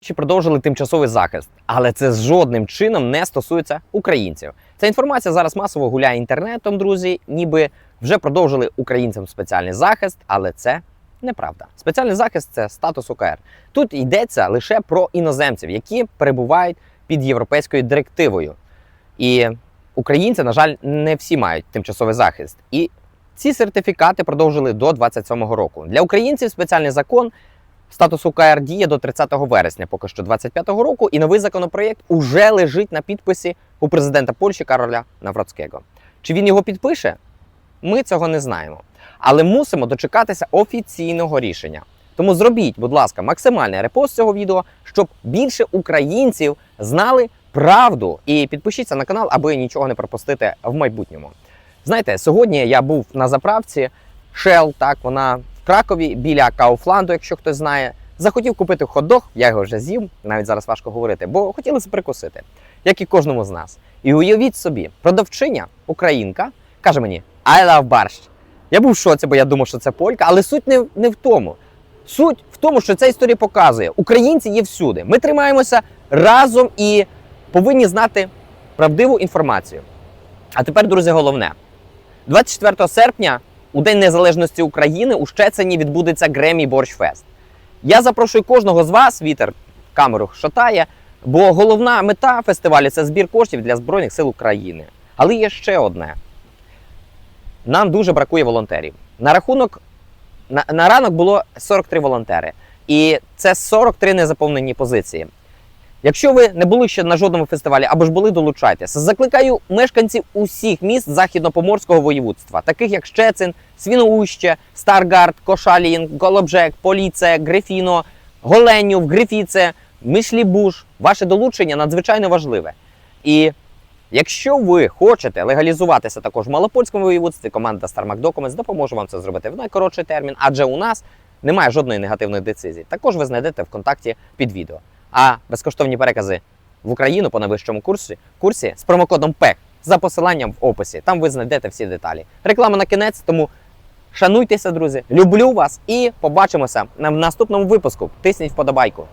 Чи продовжили тимчасовий захист, але це жодним чином не стосується українців. Ця інформація зараз масово гуляє інтернетом, друзі, ніби вже продовжили українцям спеціальний захист, але це неправда. Спеціальний захист це статус УКР. Тут йдеться лише про іноземців, які перебувають під європейською директивою. І українці, на жаль, не всі мають тимчасовий захист. І ці сертифікати продовжили до 27-го року. Для українців спеціальний закон Статус УКР діє до 30 вересня, поки що 25-го року, і новий законопроєкт уже лежить на підписі у президента Польщі Кароля Навроцького. Чи він його підпише? Ми цього не знаємо. Але мусимо дочекатися офіційного рішення. Тому зробіть, будь ласка, максимальний репост цього відео, щоб більше українців знали правду. І підпишіться на канал, аби нічого не пропустити в майбутньому. Знаєте, сьогодні я був на заправці Shell, так вона Кракові біля Кауфланду, якщо хтось знає. Захотів купити хот-дог, я його вже з'їв, навіть зараз важко говорити, бо хотілося прикусити, як і кожному з нас. І уявіть собі, продавчиня, українка, каже мені I love борщ. Я був в шоці, бо я думав, що це полька, але суть не, не в тому. Суть в тому, що ця історія показує, українці є всюди. Ми тримаємося разом і повинні знати правдиву інформацію. А тепер, друзі, головне. 24 серпня, у День Незалежності України, у Щецині відбудеться Гремі Борщфест. Я запрошую кожного з вас, вітер камеру шатає, бо головна мета фестивалю це збір коштів для Збройних сил України. Але є ще одне: нам дуже бракує волонтерів. На рахунок на, на ранок було 43 волонтери, і це 43 незаповнені позиції. Якщо ви не були ще на жодному фестивалі або ж були, долучайтеся. Закликаю мешканців усіх міст західно-поморського воєводства, таких як Щецин, Свіноуще, Старгард, Кошалін, Голобжек, Поліце, Грифіно, Голенюв, Грифіце, Мишлібуш. Ваше долучення надзвичайно важливе. І якщо ви хочете легалізуватися також в малопольському воєводстві, команда StarMac Documents допоможе вам це зробити в найкоротший термін, адже у нас немає жодної негативної децизії. Також ви знайдете в контакті під відео. А безкоштовні перекази в Україну по найвищому курсі, курсі з промокодом ПЕК за посиланням в описі. Там ви знайдете всі деталі. Реклама на кінець, тому шануйтеся, друзі. Люблю вас і побачимося на наступному випуску. Тисніть вподобайку.